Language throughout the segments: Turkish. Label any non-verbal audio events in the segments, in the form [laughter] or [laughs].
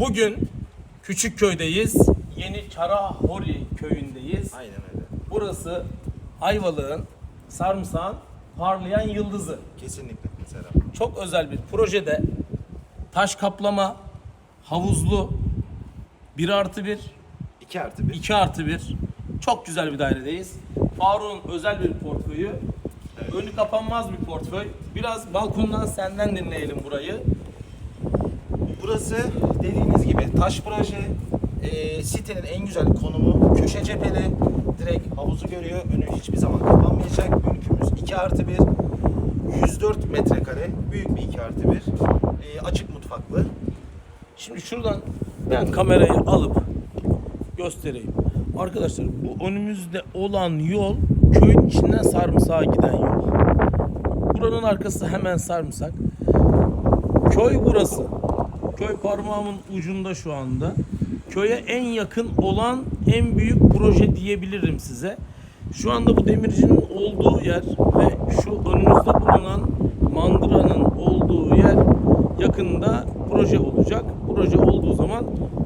Bugün Küçükköy'deyiz. Yeni Çarahori köyündeyiz. Aynen öyle. Burası Ayvalık'ın sarımsağın parlayan yıldızı. Kesinlikle Serap. Çok özel bir projede taş kaplama, havuzlu, 1 artı 1, 2 artı 1. 2 artı 1. Çok güzel bir dairedeyiz. Faruk'un özel bir portföyü. Önü kapanmaz bir portföy. Biraz balkondan senden dinleyelim burayı. Burası dediğiniz gibi taş proje. Ee, sitenin en güzel konumu köşe cepheli. Direkt havuzu görüyor. Önü hiçbir zaman kapanmayacak. Mülkümüz 2 artı 1. 104 metrekare. Büyük bir 2 artı 1. Ee, açık mutfaklı. Şimdi şuradan ben kamerayı alıp göstereyim. Arkadaşlar bu önümüzde olan yol köyün içinden sarımsağa giden yol. Buranın arkası hemen sarımsak. Köy burası. Köy parmağımın ucunda şu anda. Köye en yakın olan en büyük proje diyebilirim size. Şu anda bu demircinin olduğu yer ve şu önümüzde bulunan mandıranın olduğu yer yakında proje olacak. Proje olduğu zaman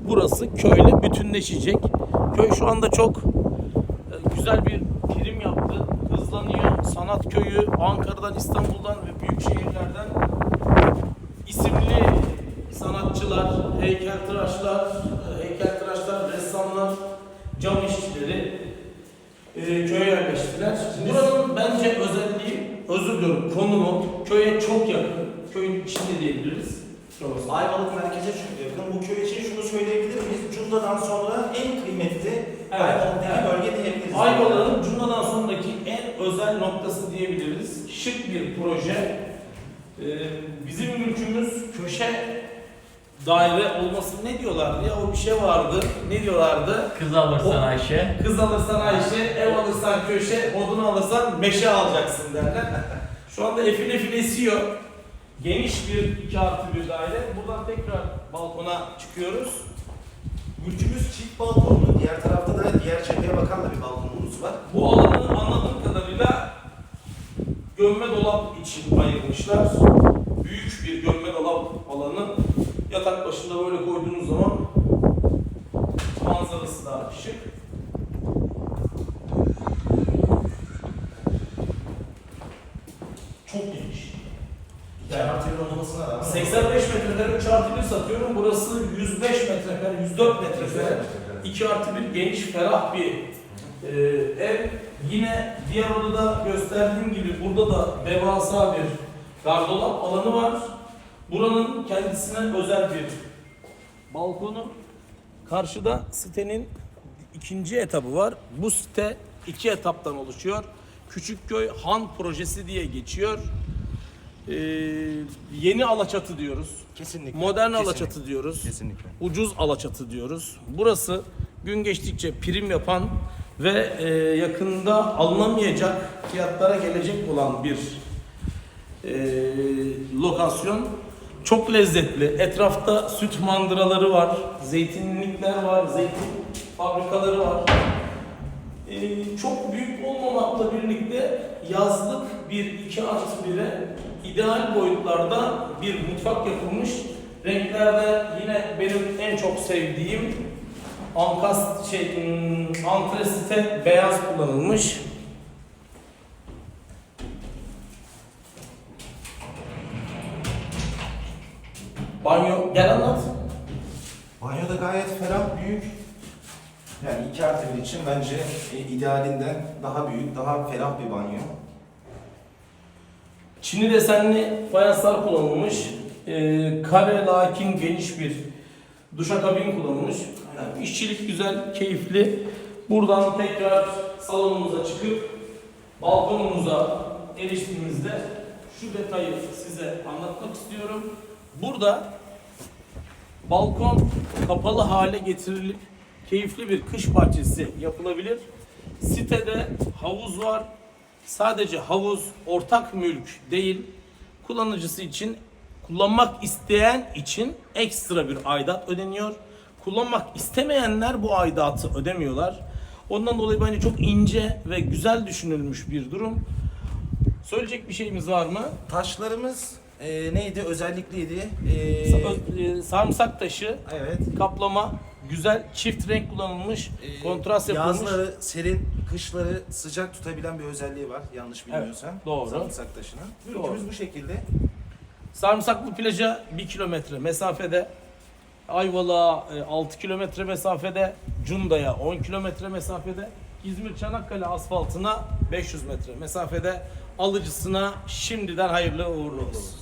burası köyle bütünleşecek. Köy şu anda çok e, güzel bir prim yaptı. Hızlanıyor. Sanat köyü Ankara'dan, İstanbul'dan ve büyük şehirlerden heykeltıraşlar, e, heykeltıraşlar, ressamlar, cam işçileri e, köye yerleştiler. Buranın bence özelliği, özür diliyorum, konumu köye çok yakın. Köyün içinde diyebiliriz. Ayvalık merkeze çok yakın. Bu köy için şunu söyleyebilir miyiz? Cunda'dan sonra en kıymetli Evet, Ayvalık'taki evet. bölge diyebiliriz. Ayvalık'ın Cunda'dan sonraki en özel noktası diyebiliriz. Şık bir proje. Ee, bizim mülkümüz köşe daire olması ne diyorlardı ya o bir şey vardı. Ne diyorlardı? Kız alırsan Ayşe. Kız alırsan Ayşe, ev alırsan köşe, odunu alırsan meşe alacaksın derler. [laughs] Şu anda efil efil esiyor. Geniş bir 2 artı bir daire. Buradan tekrar balkona çıkıyoruz. Mülkümüz çift balkonlu. Diğer tarafta da diğer cepheye bakan da bir balkonumuz var. Bu alanı anladığım kadarıyla gömme dolap için ayırmışlar. Büyük bir gömme dolap alanı. Yatak başında böyle koyduğunuz zaman manzarası da şık. Çok geniş. Rağmen. 85 metrekare 3 artı 1 satıyorum. Burası 105 metrekare, 104 metrekare. 2 artı 1 geniş, ferah bir e, ev. Yine diğer odada gösterdiğim gibi burada da devasa bir gardırop alanı var. Buranın kendisine özel bir balkonu. Karşıda sitenin ikinci etabı var. Bu site iki etaptan oluşuyor. Küçükköy Han projesi diye geçiyor. Ee, yeni Alaçatı diyoruz. Kesinlikle. Modern Kesinlikle. Alaçatı diyoruz. Kesinlikle. Ucuz Alaçatı diyoruz. Burası gün geçtikçe prim yapan ve e, yakında alınamayacak fiyatlara gelecek olan bir e, lokasyon. Çok lezzetli. Etrafta süt mandıraları var, zeytinlikler var, zeytin fabrikaları var. E, çok büyük olmamakla birlikte yazlık bir 2 artı 1'e ideal boyutlarda bir mutfak yapılmış. Renklerde yine benim en çok sevdiğim ankast şey hmm, antresite beyaz kullanılmış. Banyo gel anlat. Banyo da gayet ferah, büyük. Yani iki artı bir için bence e, idealinden daha büyük, daha ferah bir banyo. Çin'i desenli fayanslar kullanılmış. Ee, kare lakin geniş bir duşakabin kullanılmış. Yani işçilik güzel, keyifli. Buradan tekrar salonumuza çıkıp balkonumuza eriştiğimizde şu detayı size anlatmak istiyorum. Burada balkon kapalı hale getirilip keyifli bir kış bahçesi yapılabilir. Sitede havuz var. Sadece havuz ortak mülk değil. Kullanıcısı için kullanmak isteyen için ekstra bir aidat ödeniyor. Kullanmak istemeyenler bu aidatı ödemiyorlar. Ondan dolayı bence çok ince ve güzel düşünülmüş bir durum. Söyleyecek bir şeyimiz var mı? Taşlarımız e, neydi? Özellikliydi. E, Sa- e, Sarımsak taşı, evet. kaplama, güzel çift renk kullanılmış, E, kontrast yapılmış. Yazları serin, kışları sıcak tutabilen bir özelliği var. Yanlış bilmiyorsam. doğru. Sarımsak taşının. Ürünümüz bu şekilde. Sarımsaklı plaja 1 kilometre mesafede, Ayvalık'a e, 6 kilometre mesafede, Cunda'ya 10 kilometre mesafede, İzmir Çanakkale asfaltına 500 metre mesafede, alıcısına şimdiden hayırlı uğurlu olsun.